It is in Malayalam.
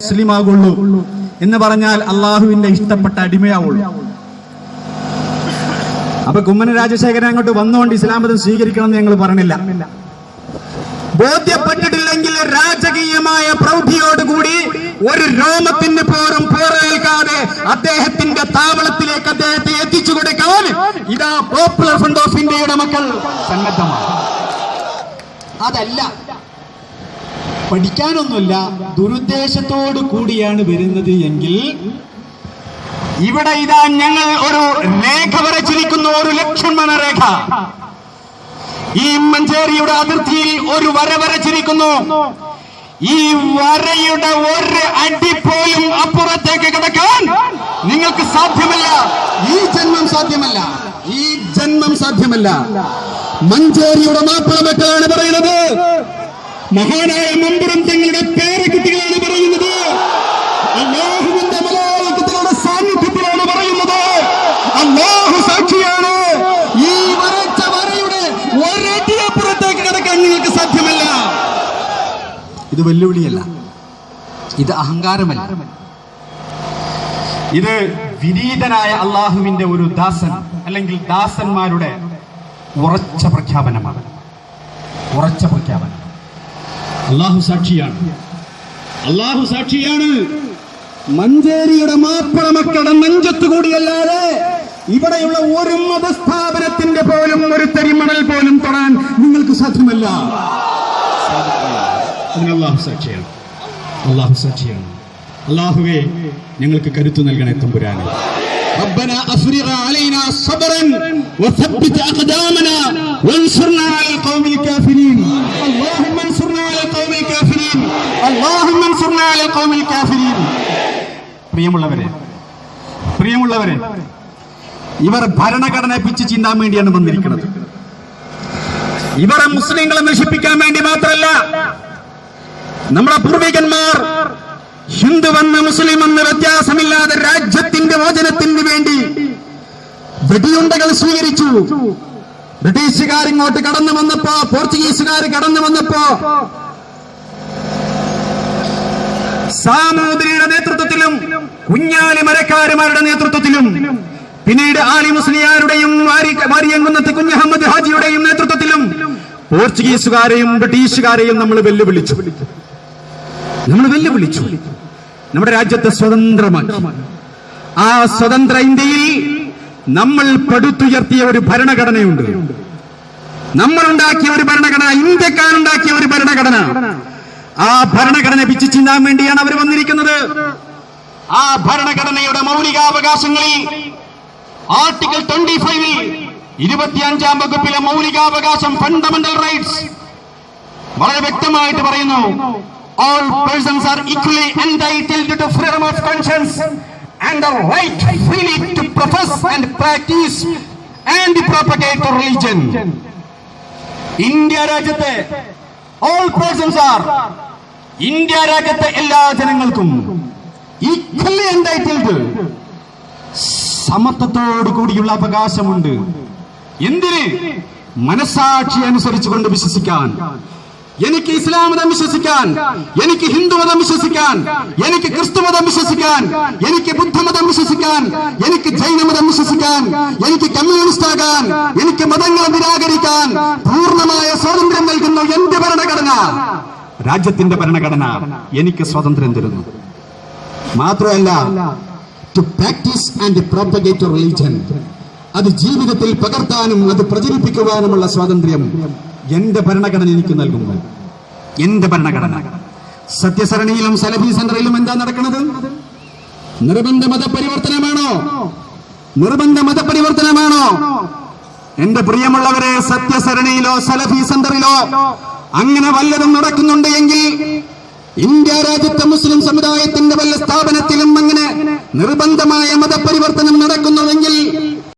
മുസ്ലിമാകുള്ളൂ എന്ന് പറഞ്ഞാൽ അള്ളാഹുവിന്റെ ഇഷ്ടപ്പെട്ട അടിമയാവുള്ളൂ. അപ്പൊ കുമ്മന രാജശേഖരൻ അങ്ങോട്ട് വന്നുകൊണ്ട് ഇസ്ലാം മതം സ്വീകരിക്കണം എന്ന് ഞങ്ങൾ പറഞ്ഞില്ല. ബോധ്യപ്പെട്ടിട്ടില്ലെങ്കിൽ രാജകീയമായ പ്രൗഢിയോടുകൂടി ഒരു രോമത്തിന് പോലും പോറേൽക്കാതെ അദ്ദേഹത്തിന്റെ താവളത്തിലേക്ക് അദ്ദേഹത്തെ എത്തിച്ചു കൊടുക്കാൻ ഇതാ പോപ്പുലർ ഫ്രണ്ട് ഓഫ് ഇന്ത്യയുടെ മക്കൾ സന്നദ്ധമാണ്. അതല്ല. പഠിക്കാനൊന്നുമില്ല ദുരുദ്ദേശത്തോടു കൂടിയാണ് വരുന്നത് എങ്കിൽ ഇവിടെ ഇതാ ഞങ്ങൾ ഒരു രേഖ വരച്ചിരിക്കുന്നു ഒരു ലക്ഷ്മണ രേഖ ഈ മഞ്ചേരിയുടെ അതിർത്തിയിൽ ഒരു വര വരച്ചിരിക്കുന്നു. ഈ വരയുടെ ഒരു അടി പോലും അപ്പുറത്തേക്ക് കിടക്കാൻ നിങ്ങൾക്ക് സാധ്യമല്ല. ഈ ജന്മം സാധ്യമല്ല. ഈ ജന്മം സാധ്യമല്ല. മഞ്ചേരിയുടെ മാപ്പിളമക്കളാണ് പറയുന്നത്. മഹാനായ മമ്പുറം തങ്ങളുടെ പേരക്കുട്ടികളാണ് പറയുന്നത്. സാന്നിധ്യത്തിലാണ് പറയുന്നത്. സാക്ഷിയാണ്. ഈ വരച്ച നിങ്ങൾക്ക് സാധ്യമല്ല. ഇത് വെല്ലുവിളിയല്ല. ഇത് അഹങ്കാരമല്ല. ഇത് വിനീതനായ അള്ളാഹുവിന്റെ ഒരു ദാസൻ അല്ലെങ്കിൽ ദാസന്മാരുടെ ഉറച്ച പ്രഖ്യാപനമാണ്. ഉറച്ച പ്രഖ്യാപനം. അള്ളാഹു സാക്ഷിയാണ് അള്ളാഹു സാക്ഷിയാണ് മഞ്ചേരിയുടെ മാപ്പിള മക്കളുടെ നെഞ്ചത്ത് കൂടിയല്ലാതെ ഇവിടെയുള്ള ഒരു മതസ്ഥാപനത്തിന്റെ പോലും ഒരു തരിമണൽ പോലും തൊടാൻ നിങ്ങൾക്ക് സാധ്യമല്ല അതിന് അള്ളാഹു സാക്ഷിയാണ് അള്ളാഹു സാക്ഷിയാണ് അള്ളാഹുവെ ഞങ്ങൾക്ക് കരുത്തു നൽകണേ തമ്പുരാനെ ربنا افرغ علينا صبرا وثبت اقدامنا وانصرنا على القوم കൗമിൽ കാഫിരീൻ. പ്രിയമുള്ളവരെ പ്രിയമുള്ളവരെ ഇവർ ഭരണഘടന പിച്ച് ചിന്താൻ വേണ്ടിയാണ് വന്നിരിക്കുന്നത്. ഇവരെ മുസ്ലിങ്ങളെ നശിപ്പിക്കാൻ വേണ്ടി മാത്രമല്ല നമ്മുടെ പൂർവികന്മാർ ഹിന്ദുവെന്ന് മുസ്ലിം എന്ന് വ്യത്യാസമില്ലാതെ രാജ്യത്തിന്റെ മോചനത്തിന് വേണ്ടി വെടിയുണ്ടകൾ സ്വീകരിച്ചു. ബ്രിട്ടീഷുകാർ ഇങ്ങോട്ട് കടന്നു വന്നപ്പോ പോർച്ചുഗീസുകാർ കടന്നു വന്നപ്പോ സാമൂതിരിയുടെ നേതൃത്വത്തിലും കുഞ്ഞാലി മരക്കാരുമാരുടെ നേതൃത്വത്തിലും പിന്നീട് ആലി മുസ്ലിയാരുടെയും വാരി വാരിയങ്കുന്നത്ത് കുഞ്ഞഹമ്മദ് ഹാജിയുടെയും നേതൃത്വത്തിലും പോർച്ചുഗീസുകാരെയും ബ്രിട്ടീഷുകാരെയും നമ്മൾ വെല്ലുവിളിച്ചു. നമ്മൾ വെല്ലുവിളിച്ചു. നമ്മുടെ രാജ്യത്തെ സ്വതന്ത്രമാക്കി ആ സ്വതന്ത്ര ഇന്ത്യയിൽ നമ്മൾ പടുത്തുയർത്തിയ ഒരു ഭരണഘടനയുണ്ട്. നമ്മൾ ഉണ്ടാക്കിയ ഒരു ഭരണഘടന ഇന്ത്യക്കാരുണ്ടാക്കിയ ഒരു ഭരണഘടന. ആ ഭരണഘടന പിച്ചു ചിന്താൻ വേണ്ടിയാണ് അവർ വന്നിരിക്കുന്നത് ആ ഭരണഘടനയുടെ മൗലികാവകാശങ്ങളിൽ ആർട്ടിക്കിൾ ട്വന്റി ഫൈവിൽ ഇരുപത്തിയഞ്ചാം വകുപ്പിലെ മൗലികാവകാശം ഫണ്ടമെന്റൽ റൈറ്റ്സ് വളരെ വ്യക്തമായിട്ട് പറയുന്നു persons are equally entitled to freedom of conscience and the right freely to profess and practice and propagate religion. India രാജ്യത്തെ all പേഴ്സൺസ് ആർ ഇന്ത്യ രാജ്യത്തെ എല്ലാ ജനങ്ങൾക്കും ഈക്വലി എന്റൈറ്റിൽഡ് സമത്വത്തോടു കൂടിയുള്ള അവകാശമുണ്ട്. എന്തിന്? മനസാക്ഷി അനുസരിച്ചുകൊണ്ട് വിശ്വസിക്കാൻ. എനിക്ക് ഇസ്ലാം മതം വിശ്വസിക്കാൻ എനിക്ക് ഹിന്ദു മതം വിശ്വസിക്കാൻ എനിക്ക് ക്രിസ്തു മതം വിശ്വസിക്കാൻ എനിക്ക് ബുദ്ധമതം വിശ്വസിക്കാൻ എനിക്ക് ജൈന മതം വിശ്വസിക്കാൻ എനിക്ക് കമ്മ്യൂണിസ്റ്റ് ആകാൻ എനിക്ക് മതങ്ങളെ നിരാകരിക്കാൻ പൂർണമായ സ്വാതന്ത്ര്യം നൽകുന്ന എന്റെ ഭരണഘടന. രാജ്യത്തിന്റെ ഭരണഘടന എനിക്ക് സ്വാതന്ത്ര്യം തരുന്നു. മാത്രമല്ല to practice and propagate religion അത് ജീവിതത്തിൽ പകർത്താനും അത് പ്രചരിപ്പിക്കുവാനുമുള്ള സ്വാതന്ത്ര്യം എന്റെ ഭരണഘടന എനിക്ക് നൽകുന്നു. എന്റെ ഭരണഘടന. സത്യസരണിയിലും സലഫി സെന്ററിലും എന്താ നടക്കുന്നത് നിർബന്ധ മതപരിവർത്തനമാണോ? നിർബന്ധ മതപരിവർത്തനമാണോ? എന്റെ പ്രിയമുള്ളവരെ സത്യസരണിയിലോ സലഫി സെന്ററിലോ അങ്ങനെ വല്ലതും നടക്കുന്നുണ്ട് എങ്കിൽ ഇന്ത്യ രാജ്യത്തെ മുസ്ലിം സമുദായത്തിന്റെ വല്ല സ്ഥാപനത്തിലും അങ്ങനെ നിർബന്ധമായ മതപരിവർത്തനം നടക്കുന്നുവെങ്കിൽ